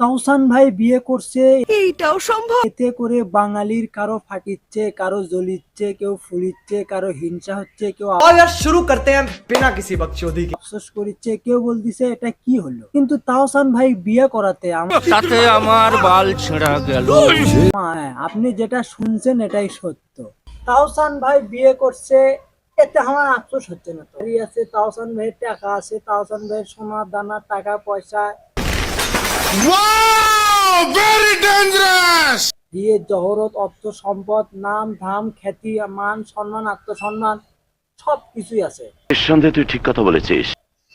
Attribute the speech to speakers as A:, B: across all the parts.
A: তাওসান ভাই বিয়ে করছে।
B: এইটাও সম্ভব।
A: এতে করে বাঙালির কারও ফাটিচ্ছে কারও জ্বলিচ্ছে কেউ ফুলিচ্ছে কারও হিংসা হচ্ছে কেউ
C: শুরু করতে হ্যাঁ, বিনা কিসি বকচোদি
A: আফসোস করিচ্ছে কেউ বল দিছে এটা কি হলো? কিন্তু তাওসান ভাই বিয়ে করাতে আমার
D: সাথে আমার বাল ছেঁড়া গেল।
A: হ্যাঁ, আপনি যেটা শুনছেন এটাই সত্য। তাওসান ভাই বিয়ে করছে এতে আমার আফসোস হচ্ছে না তাই আছে তাওসান ভাইয়ের টাকা আছে তাওসান ভাইয়ের সোনা দানা টাকা পয়সা দিয়ে জহরত অর্থ সম্পদ নাম ধাম খ্যাতি মান সম্মান আত্মসম্মান সব কিছুই আছে।
E: নিঃসন্দেহে তুই ঠিক কথা বলেছিস।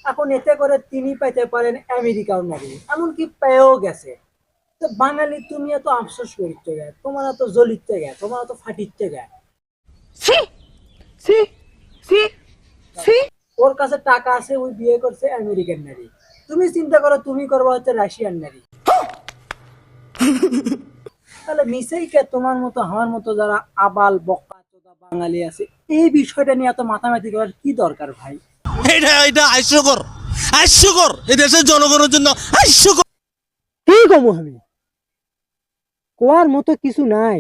A: এখন এতে করে তিনি পাইতে পারেন আমেরিকার নারী এমনকি পেয়েও গেছে। তো বাঙালি তুমি এত আফসোস করিতে গে তোমার এত জ্বলিচ্ছে গে তোমার এত ফাটিচ্ছে গে
B: সি সি সি সি
A: ওর কাছে টাকা আছে ওই বিয়ে করছে আমেরিকান নারী। তুমি চিন্তা করো তুমি করবা হচ্ছে রাশিয়ান নারী। তাহলে মিশেই কে তোমার মতো আমার মতো যারা আবাল বকা চোদা বাঙালি আছে এই বিষয়টা নিয়ে এত মাথামাতি করার কি দরকার ভাই?
F: এটা এটা হাস্যকর হাস্যকর এই দেশের জনগণের জন্য হাস্যকর।
A: কি কমু আমি? কোয়ার মতো কিছু নাই।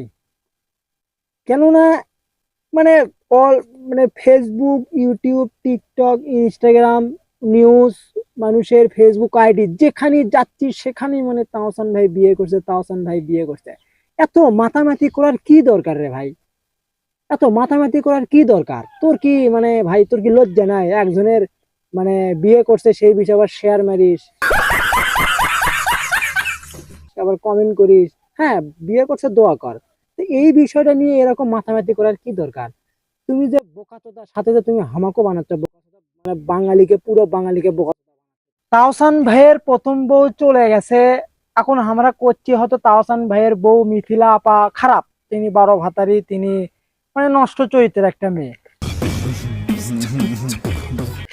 A: কেননা মানে অল মানে Facebook YouTube TikTok Instagram news মানুষের ফেসবুক আইডি যেখানে যাচ্ছি, সেখানেই মানে তাওসান ভাই বিয়ে করছে, তাওসান ভাই বিয়ে করছে। এত মাতামাতি করার কি দরকার রে ভাই? এত মাতামাতি করার কি দরকার? তোর কি মানে ভাই, তোর কি লজ্জা নাই? একজনের মানে বিয়ে করছে, সেই বিষয়ে আবার শেয়ার মারিস। আবার কমেন্ট করিস। হ্যাঁ বিয়ে করছে, দোয়া কর। তো এই বিষয়টা নিয়ে এরকম মাথামাতি করার কি দরকার? তুমি যে বোকা বোকাতোদার সাথে যে তুমি হামাকো বানাচ্ছ মানে বাঙালিকে, পুরো বাঙালিকে বোকাতোদা তাওসান ভাইয়ের প্রথম বউ চলে গেছে। এখন আমরা করছি হয়তো তাওসান ভাইয়ের বউ মিথিলা আপা খারাপ। তিনি বারো ভাতারি, তিনি মানে নষ্ট চরিত্রের একটা মেয়ে।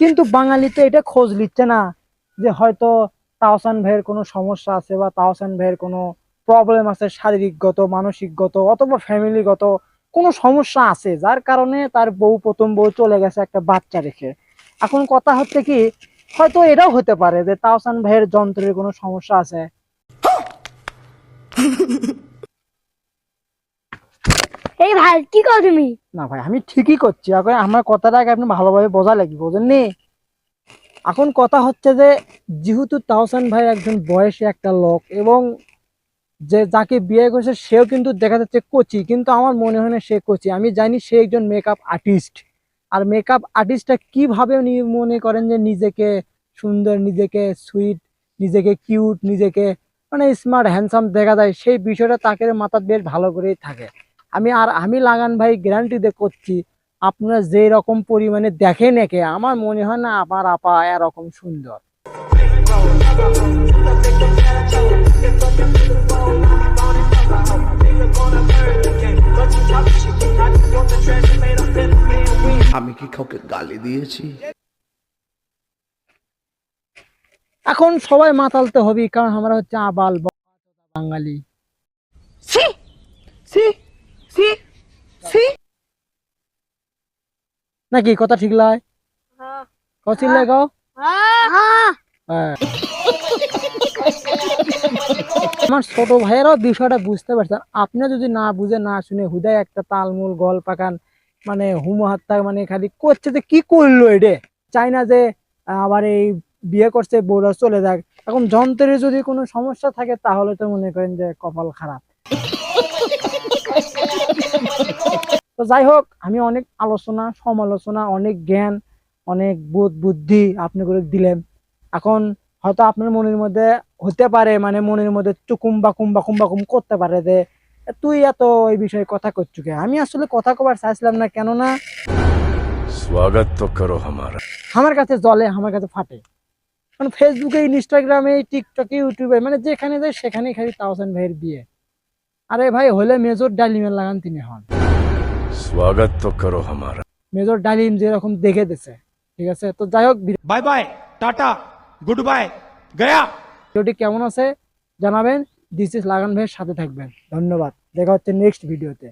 A: কিন্তু বাঙালি তো এটা খোঁজ নিচ্ছে না যে হয়তো তাওসান ভাইয়ের কোনো সমস্যা আছে বা তাওসান ভাইয়ের কোনো প্রবলেম আছে শারীরিকগত, মানসিকগত অথবা ফ্যামিলিগত কোনো সমস্যা আছে। যার কারণে তার বউ প্রথম বউ চলে গেছে একটা বাচ্চা রেখে। এখন কথা হচ্ছে কি হয়তো এটাও হতে পারে যে তাওসান ভাইয়ের যন্ত্রের কোনো সমস্যা আছে।
G: এই ভাই কি করো তুমি?
A: না ভাই আমি ঠিকই করছি। এখন আমার কথাটা আপনি ভালোভাবে বোঝা লাগবে বোঝেননি? এখন কথা হচ্ছে যে যেহেতু তাহসান ভাই একজন বয়সী একটা লোক এবং যে যাকে বিয়ে করেছে সেও কিন্তু দেখা যাচ্ছে কোচি কিন্তু আমার মনে হয় না সে কোচি। আমি জানি সে একজন মেকআপ আর্টিস্ট আর মেকআপ আর্টিস্টটা কীভাবে মনে করেন যে নিজেকে সুন্দর, নিজেকে সুইট নিজেকে কিউট নিজেকে মানে স্মার্ট হ্যান্ডসাম দেখা যায়, সেই বিষয়টা তাকে মাথার বেশ ভালো করেই থাকে। আমি আর আমি লাগান ভাই গ্যারান্টি দিয়ে করছি, আপনারা যে রকম পরিমাণে দেখেন একে, আমার মনে হয় না আমার আপা এরকম সুন্দর।
E: আমি কি কাউকে গালি দিয়েছি?
A: এখন সবাই মাতালতে হবে কারণ আমরা হচ্ছে আবাল বাঙালি।
B: সি সি সি সি
A: নাকি কথা ঠিক লাই? কছিল কও? হ্যাঁ। আমার ছোট ভাইয়েরাও বিষয়টা বুঝতে পারছেন আপনি যদি না বুঝে না শুনে হুদায় একটা তালমূল গল পাকান মানে হুমো হাত্তা মানে খালি করছে যে কি করল এডে চাই না যে, আবার এই বিয়ে করছে, বউরা চলে যাক। এখন যন্ত্রের যদি কোনো সমস্যা থাকে, তাহলে তো মনে করেন যে কপাল খারাপ। তো যাই হোক, আমি অনেক আলোচনা, সমালোচনা, অনেক জ্ঞান, অনেক বোধ বুদ্ধি আপনি করে দিলেন। এখন হয়তো আপনার মনের মধ্যে হতে পারে মানে মনের মধ্যে চুকুম বাকুম বাকুম বাকুম করতে পারে যে তুই এত এই বিষয়ে কথা করছু কে? আমি আসলে কথা কবার চাইছিলাম না কেননা
H: স্বাগত করো আমার।
A: আমার কাছে জলে আমার কাছে ফাটে। মানে ফেসবুকে ইনস্টাগ্রামে টিকটকে ইউটিউবে মানে যেখানে যায় সেখানেই খালি তাহসান ভাইয়ের বিয়ে। আরে ভাই হলে মেজর ডালিমের লাগান তিনি হন।
H: স্বাগত করো আমার।
A: মেজর ডালিম যেরকম দেখে দিছে ঠিক আছে? তো যাই হোক
C: bye bye tata good bye Gaya.
A: ভিডিওটি কেমন আছে জানাবেন। দিস ইজ লাগান ভাইয়ের সাথে থাকবেন। ধন্যবাদ। দেখা হচ্ছে নেক্সট ভিডিওতে